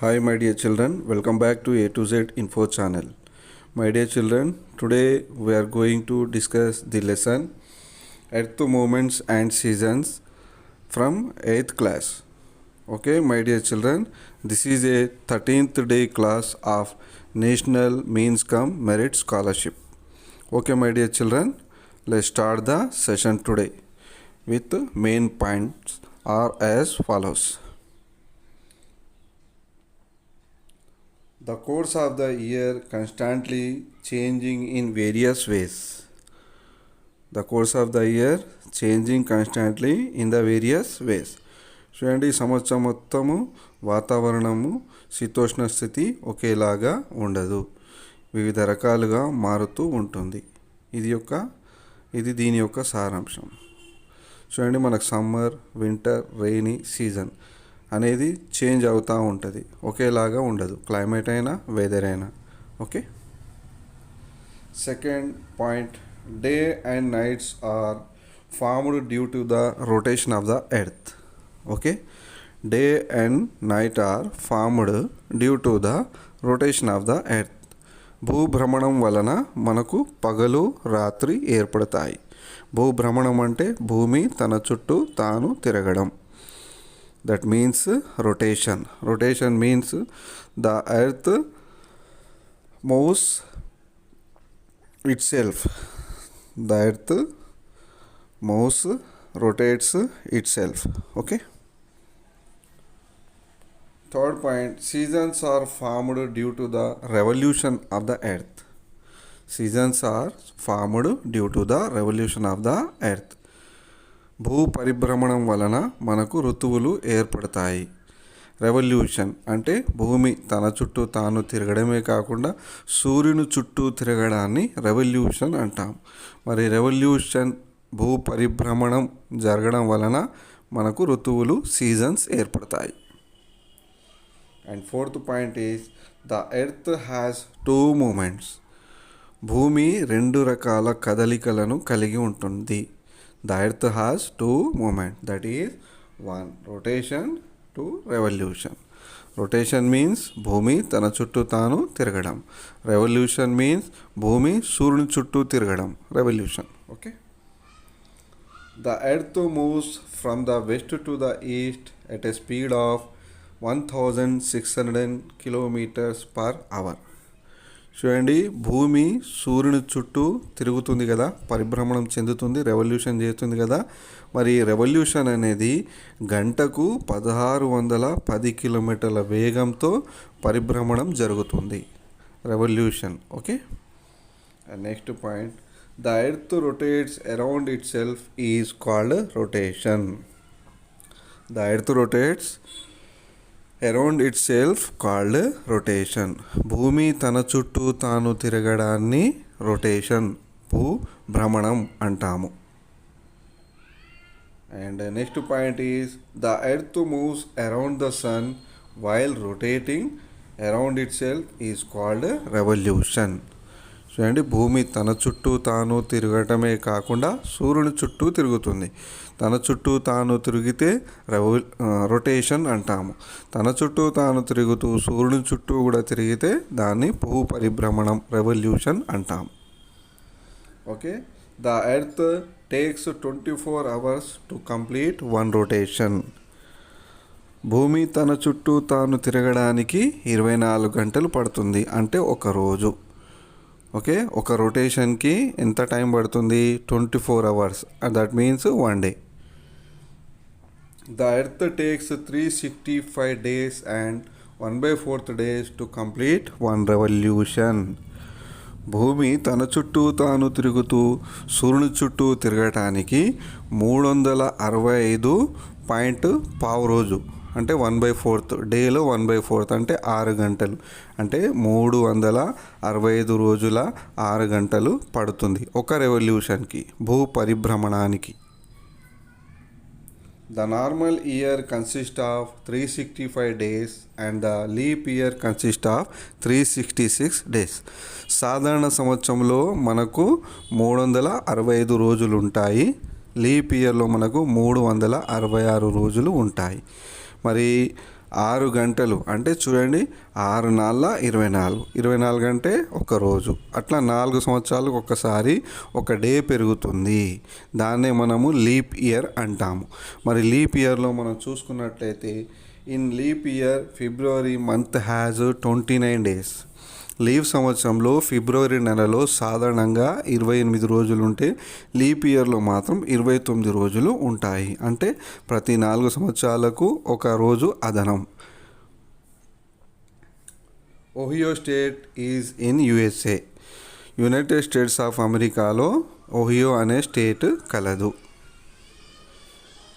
Hi, my dear children. Welcome back to A to Z Info channel. My dear children, today we are going to discuss the lesson Earth Movements and Seasons from 8th class. Okay, my dear children, this is a 13th day class of National Means Come Merit Scholarship. Okay, my dear children, let's start the session today with main points are as follows. The course of the year constantly changing in various ways. The course of the year changing constantly in the various ways. చూడండి ఈ సంవత్సరం మొత్తము వాతావరణము శీతోష్ణ స్థితి ఒకేలాగా ఉండదు వివిధ రకాలుగా మారుతూ ఉంటుంది ఇది యొక్క ఇది దీని యొక్క సారాంశం చూడండి మనకు సమ్మర్ వింటర్ రెయినీ సీజన్ అనేది చేంజ్ అవుతూ ఉంటుంది. ఒకేలాగా ఉండదు. క్లైమేట్ అయినా వెదర్ అయినా. Okay? Second point. Day and nights are formed due to the rotation of the earth. Okay? Day and night are formed due to the rotation of the earth. భూభ్రమణం వలన మనకు పగలు రాత్రి ఏర్పడతాయి. భూభ్రమణం అంటే భూమి తన చుట్టూ తాను తిరగడం. That means rotation. Rotation means the earth moves itself. The earth moves rotates itself. Okay? Third point. Seasons are formed due to the revolution of the earth. Seasons are formed due to the revolution of the earth భూ పరిభ్రమణం వలన మనకు ఋతువులు ఏర్పడతాయి. Revolution అంటే భూమి తన చుట్టూ తాను తిరగడమే కాకుండా సూర్యుని చుట్టూ తిరగడాన్ని రెవల్యూషన్ అంటాం. మరి రెవల్యూషన్ భూ పరిభ్రమణం జరగడం వలన మనకు ఋతువులు సీజన్స్ ఏర్పడతాయి. And fourth point is the earth has two movements. భూమి రెండు రకాల కదలికలను కలిగి ఉంటుంది. The earth has two movements that is one rotation two revolution. Rotation means భూమి తన చుట్టూ తాను తిరగడం. రెవల్యూషన్ మీన్స్ భూమి సూర్యుని చుట్టూ తిరగడం. Revolution okay the earth moves from the west to the east at a speed of one thousand six hundred kilometres per hour చూడండి భూమి సూర్యుని చుట్టూ తిరుగుతుంది కదా పరిభ్రమణం చెందుతుంది రెవల్యూషన్ చేస్తుంది కదా. మరి రెవల్యూషన్ అనేది గంటకు పదహారు వందల పది కిలోమీటర్ల వేగంతో పరిభ్రమణం జరుగుతుంది. Revolution okay next point the earth rotates around itself is called rotation the earth rotates around itself called rotation భూమి తన చుట్టూ తాను తిరగడాన్ని రొటేషన్ భూ భ్రమణం అంటాము and next point is the earth moves around the sun while rotating around itself is called revolution చూడండి భూమి తన చుట్టూ తాను తిరగటమే కాకుండా సూర్యుని చుట్టూ తిరుగుతుంది. తన చుట్టూ తాను తిరిగితే రెవ రొటేషన్ అంటాము. తన చుట్టూ తాను తిరుగుతూ సూర్యుని చుట్టూ కూడా తిరిగితే దాన్ని భూ పరిభ్రమణం రెవల్యూషన్ అంటాం okay? The earth takes twenty four hours to complete one rotation. భూమి తన చుట్టూ తాను తిరగడానికి ఇరవై నాలుగు గంటలు పడుతుంది అంటే ఒక రోజు. ఓకే? ఒక రొటేషన్కి ఎంత టైం పడుతుంది? Twenty four hours. That means one day the earth takes three sixty five days and one by fourth days to complete one revolution భూమి తన చుట్టూ తాను తిరుగుతూ సూర్యుని చుట్టూ తిరగటానికి మూడు వందల అరవై ఐదు పాయింట్ పావు రోజు. అంటే వన్ బై ఫోర్త్ డేలో వన్ బై ఫోర్త్ అంటే ఆరు గంటలు. అంటే మూడు వందల అరవై ఐదు రోజుల ఆరు గంటలు పడుతుంది ఒక రెవల్యూషన్కి భూ పరిభ్రమణానికి. The normal year consist of three sixty five days and the leap year consist of three sixty six days. సాధారణ సంవత్సరంలో మనకు మూడు వందల అరవై ఐదు రోజులు ఉంటాయి లీప్ ఇయర్లో మనకు మూడు వందల అరవై ఆరు రోజులు ఉంటాయి. మరి ఆరు గంటలు అంటే చూడండి ఆరు నాళ్ళ ఇరవై నాలుగు. ఇరవై నాలుగు అంటే ఒక రోజు. అట్లా నాలుగు సంవత్సరాలకు ఒకసారి ఒక డే పెరుగుతుంది. దాన్నే మనము లీప్ ఇయర్ అంటాము. మరి లీప్ ఇయర్లో మనం చూసుకున్నట్లయితే in leap year February month has twenty nine days. Leap సంవత్సరంలో ఫిబ్రవరి నెలలో సాధారణంగా ఇరవై ఎనిమిది రోజులు ఉంటే లీప్ ఇయర్లో మాత్రం ఇరవై తొమ్మిది రోజులు ఉంటాయి. అంటే ప్రతి నాలుగు సంవత్సరాలకు ఒక రోజు అదనం. Ohio state is in USA. United States of అమెరికాలో ఓహియో అనే స్టేట్ కలదు.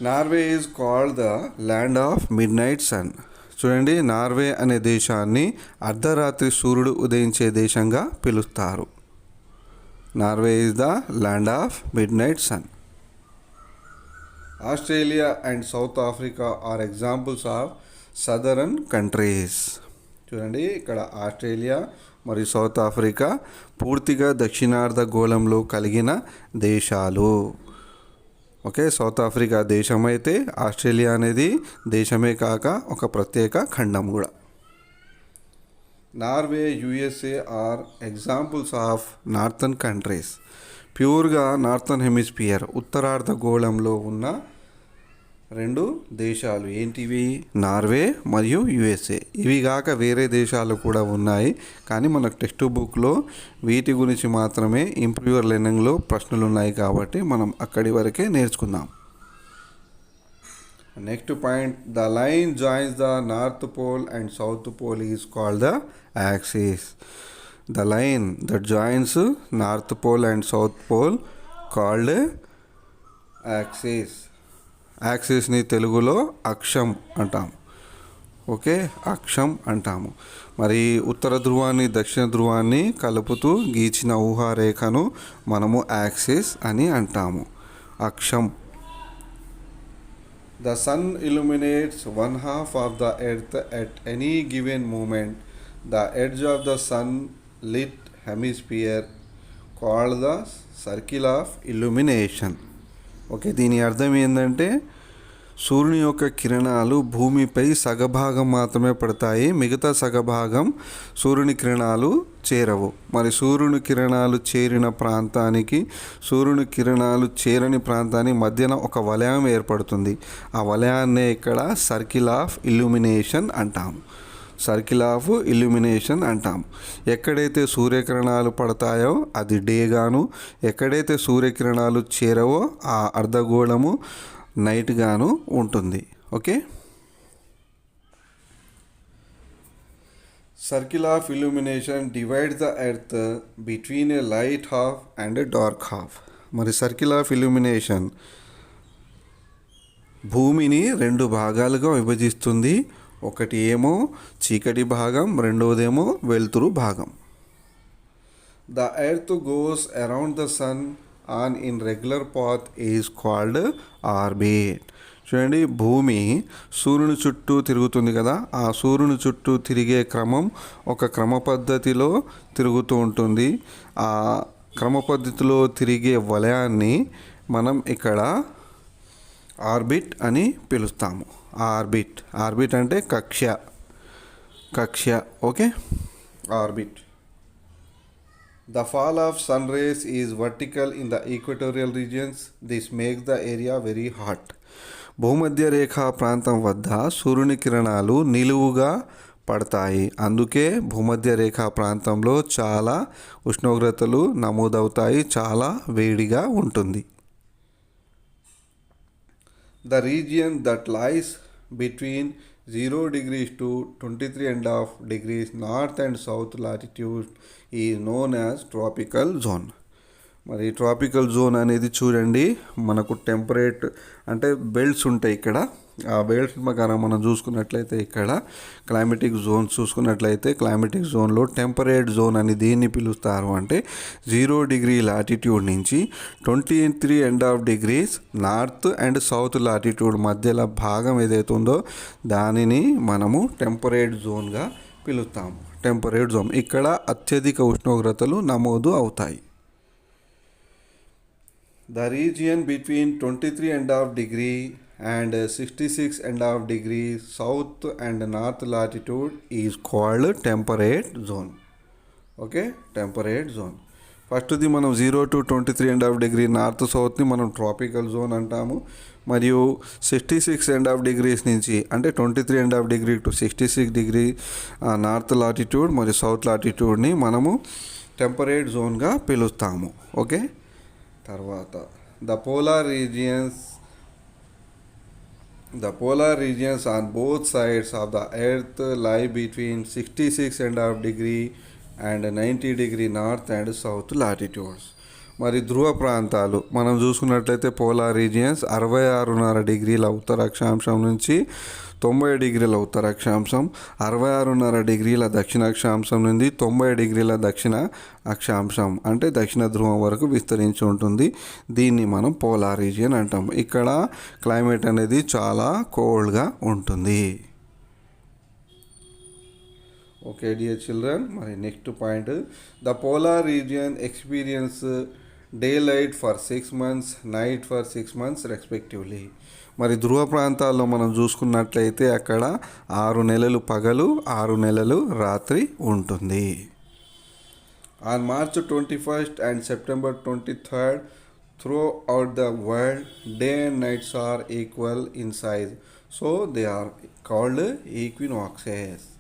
Norway is called the land of midnight sun. చూడండి నార్వే అనే దేశాన్ని అర్ధరాత్రి సూర్యుడు ఉదయించే దేశంగా పిలుస్తారు. Norway is the land of midnight sun Australia and South Africa are examples of southern countries చూడండి ఇక్కడ ఆస్ట్రేలియా మరియు సౌత్ ఆఫ్రికా పూర్తిగా దక్షిణార్ధ గోళంలో కలిగిన దేశాలు. ఓకే సౌత్ ఆఫ్రికా దేశం అయితే ఆస్ట్రేలియా అనేది దేశమే కాక ఒక ప్రత్యేక ఖండం కూడా. Norway USA are examples of northern countries. ప్యూర్గా నార్థన్ హెమిస్ఫియర్ ఉత్తరార్ధ గోళంలో ఉన్న రెండు దేశాలు ఏంటివి? నార్వే మరియు యుఎస్ఏ. ఇవి కాక వేరే దేశాలు కూడా ఉన్నాయి. కానీ మనకు టెక్స్ట్ బుక్లో వీటి గురించి మాత్రమే ఇంప్రూవర్ లెర్నింగ్లో ప్రశ్నలు ఉన్నాయి కాబట్టి మనం అక్కడి వరకే నేర్చుకుందాం. Next point. The line joins the north pole and south pole is called the axis. The line that joins north pole and south pole called axis. యాక్సిస్ని తెలుగులో అక్షం అంటాం ఓకే? అక్షం అంటాము. మరి ఉత్తర ధ్రువాన్ని దక్షిణ ధ్రువాన్ని కలుపుతూ గీచిన ఊహారేఖను మనము యాక్సిస్ అని అంటాము. అక్షం. The sun illuminates one half of the earth at any given moment. The edge of the sunlit hemisphere called the circle of illumination. Okay దీని అర్థం ఏంటంటే సూర్యుని యొక్క కిరణాలు భూమిపై సగభాగం మాత్రమే పడతాయి మిగతా సగభాగం సూర్యుని కిరణాలు చేరవు. మరి సూర్యుని కిరణాలు చేరిన ప్రాంతానికి సూర్యుని కిరణాలు చేరని ప్రాంతానికి మధ్యన ఒక వలయం ఏర్పడుతుంది. ఆ వలయాన్నే ఇక్కడ సర్కిల్ ఆఫ్ ఇల్యూమినేషన్ అంటాము సర్కిల్ ఆఫ్ ఇల్యూమినేషన్ అంటాం. ఎక్కడైతే సూర్యకిరణాలు పడతాయో అది డేగాను ఎక్కడైతే సూర్యకిరణాలు చేరవో ఆ అర్ధగోళము నైట్గాను ఉంటుంది. Okay? Circle of illumination divide the earth between a light half and a dark half. మరి సర్కిల్ ఆఫ్ ఇల్యూమినేషన్ భూమిని రెండు భాగాలుగా విభజిస్తుంది. ఒకటి ఏమో చీకటి భాగం రెండవదేమో వెలుతురు భాగం. The earth goes around the sun on in regular path is called orbit చూడండి భూమి సూర్యుని చుట్టూ తిరుగుతుంది కదా. ఆ సూర్యుని చుట్టూ తిరిగే క్రమం ఒక క్రమ పద్ధతిలో తిరుగుతూ ఉంటుంది. ఆ క్రమ పద్ధతిలో తిరిగే వలయాన్ని మనం ఇక్కడ ఆర్బిట్ అని పిలుస్తాము. ఆర్బిట్. ఆర్బిట్ అంటే కక్ష కక్ష okay? Orbit. The fall of sun rays is vertical in the equatorial regions this make the area very hot భూమధ్య రేఖా ప్రాంతం వద్ద సూర్యుని కిరణాలు నిలువుగా పడతాయి. అందుకే భూమధ్య రేఖా ప్రాంతంలో చాలా ఉష్ణోగ్రతలు నమోదవుతాయి. చాలా వేడిగా ఉంటుంది. The region that lies between 0 degrees to 23 and a half degrees north and south latitude is known as tropical zone మరి ట్రాపికల్ జోన్ అనేది చూడండి. మనకు టెంపరేట్ అంటే బెల్ట్స్ ఉంటాయి ఇక్కడ. ఆ బెల్ట్స్ ప్రకారం మనం చూసుకున్నట్లయితే ఇక్కడ క్లైమేటిక్ జోన్ చూసుకున్నట్లయితే క్లైమేటిక్ జోన్లో టెంపరేట్ జోన్ అని దేన్ని పిలుస్తారు. అంటే జీరో డిగ్రీ లాటిట్యూడ్ నుంచి twenty three and half degrees north and south latitude మధ్యలో భాగం ఏదైతే ఉందో దానిని మనము టెంపరేట్ జోన్గా పిలుస్తాము. టెంపరేట్ జోన్ ఇక్కడ అత్యధిక ఉష్ణోగ్రతలు నమోదు అవుతాయి. The region between 23 and half degree and 66 and half degree south and north latitude is called temperate zone. Okay temperate zone ఫస్ట్ది మనం zero to twenty three and half degree north సౌత్ని మనం tropical zone అంటాము. మరియు sixty six and half degrees నుంచి అంటే twenty three and half degree to sixty six degree north latitude మరియు south లాటిట్యూడ్ని మనము టెంపరేట్ జోన్గా పిలుస్తాము. Okay తర్వాత the polar regions The polar regions on both sides of the earth lie between 66 and half degree and 90 degree north and south latitudes. మరి ధ్రువ ప్రాంతాలు. మనం చూసుకున్నట్లయితే పోలార్ రీజియన్స్ అరవై ఆరున్నర డిగ్రీల ఉత్తర అక్షాంశం నుంచి తొంభై డిగ్రీల ఉత్తర అక్షాంశం అరవై ఆరున్నర డిగ్రీల దక్షిణ అక్షాంశం నుండి తొంభై డిగ్రీల దక్షిణ అక్షాంశం అంటే దక్షిణ ధ్రువం వరకు విస్తరించి ఉంటుంది. దీన్ని మనం పోలార్ రీజియన్ అంటాం. ఇక్కడ క్లైమేట్ అనేది చాలా కోల్డ్గా ఉంటుంది. ఓకే డియర్ చిల్డ్రన్ మరి next point. The polar region experience daylight for six months night for six months respectively మరి ధ్రువ ప్రాంతాల్లో మనం చూసుకున్నట్లయితే అక్కడ ఆరు నెలలు పగలు ఆరు నెలలు రాత్రి ఉంటుంది. On March twenty first and September twenty third throughout the world day and nights are equal in size so they are called equinoxes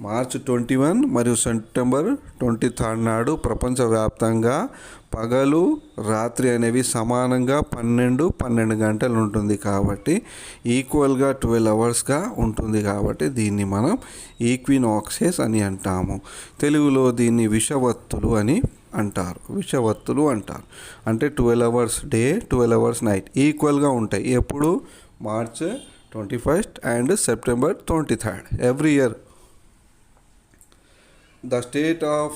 March twenty one మరియు సెప్టెంబర్ ట్వంటీ థర్డ్ నాడు ప్రపంచవ్యాప్తంగా పగలు రాత్రి అనేవి సమానంగా పన్నెండు పన్నెండు గంటలు ఉంటుంది కాబట్టి ఈక్వల్గా ట్వెల్వ్ అవర్స్గా ఉంటుంది కాబట్టి దీన్ని మనం ఈక్వినాక్సెస్ అని అంటాము. తెలుగులో దీన్ని విషవత్తులు అని అంటారు. విషవత్తులు అంటారు. అంటే twelve hours day twelve hours night ఈక్వల్గా ఉంటాయి. ఎప్పుడు? March twenty first and September twenty third. Every year the state of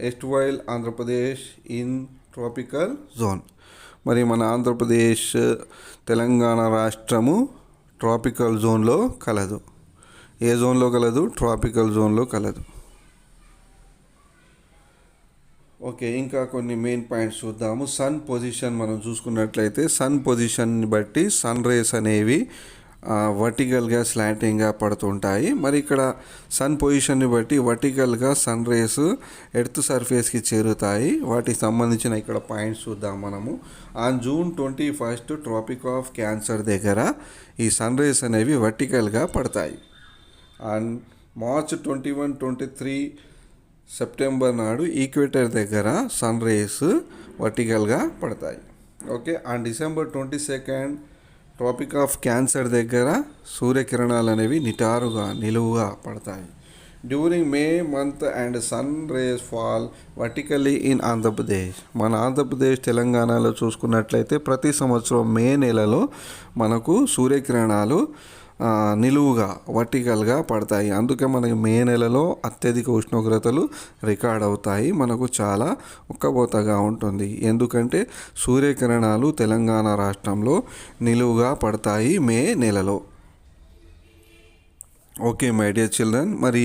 ఎస్ట్వైల్ Andhra Pradesh in tropical zone. మరి మన ఆంధ్రప్రదేశ్ తెలంగాణ రాష్ట్రము ట్రాపికల్ జోన్లో కలదు. ఏ జోన్లో కలదు? ట్రాపికల్ జోన్లో కలదు. ఓకే ఇంకా కొన్ని మెయిన్ పాయింట్స్ చూద్దాము. సన్ పొజిషన్ మనం చూసుకున్నట్లయితే సన్ పొజిషన్ని బట్టి సన్ రేస్ అనేవి వర్టికల్గా స్లాంటింగ్గా పడుతుంటాయి. మరి ఇక్కడ సన్ పొజిషన్ని బట్టి వర్టికల్గా సన్ రేస్ ఎర్త్ సర్ఫేస్కి చేరుతాయి. వాటికి సంబంధించిన ఇక్కడ పాయింట్స్ చూద్దాం మనము. On June twenty first tropic of cancer దగ్గర ఈ సన్ రేస్ అనేవి వర్టికల్గా పడతాయి. On March twenty one twenty three September నాడు ఈక్వేటర్ దగ్గర సన్ రేస్ వర్టికల్గా పడతాయి. Okay on December twenty second trophic of cancer దగ్గర సూర్యకిరణాలు అనేవి నిటారుగా నిలువుగా పడతాయి. During May month and sun rays fall vertically in Andhra Pradesh మన ఆంధ్రప్రదేశ్ తెలంగాణలో చూసుకున్నట్లయితే ప్రతి సంవత్సరం మే నెలలో మనకు సూర్యకిరణాలు నిలువుగా వర్టికల్గా పడతాయి. అందుకే మనకి మే నెలలో అత్యధిక ఉష్ణోగ్రతలు రికార్డ్ అవుతాయి. మనకు చాలా ఉక్కబోతగా ఉంటుంది. ఎందుకంటే సూర్యకిరణాలు తెలంగాణ రాష్ట్రంలో నిలువుగా పడతాయి మే నెలలో. Okay my dear children. మరి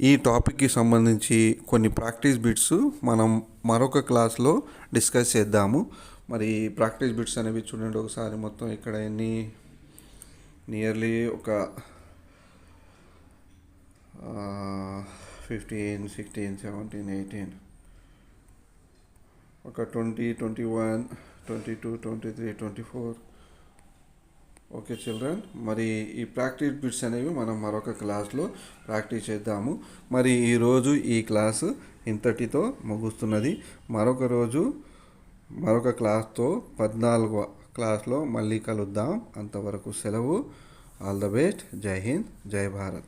ఈ టాపిక్కి సంబంధించి కొన్ని ప్రాక్టీస్ బిట్స్ మనం మరొక క్లాస్లో డిస్కస్ చేద్దాము. మరి ప్రాక్టీస్ బిట్స్ అనేవి చూడండి ఒకసారి. మొత్తం ఇక్కడ ఎన్ని నియర్లీ ఒక ఫిఫ్టీన్ సిక్స్టీన్ సెవెంటీన్ ఎయిటీన్ ఒక twenty twenty one twenty two twenty three twenty four okay children మరి ఈ ప్రాక్టీస్ బిట్స్ అనేవి మనం మరొక క్లాస్లో ప్రాక్టీస్ చేద్దాము. మరి ఈరోజు ఈ క్లాసు ఇంతటితో ముగుస్తున్నది. మరొక రోజు మరొక క్లాస్తో పద్నాలుగవ క్లాస్లో మళ్ళీ కలుద్దాం. అంతవరకు సెలవు. All the best. జై హింద్. జై భారత్.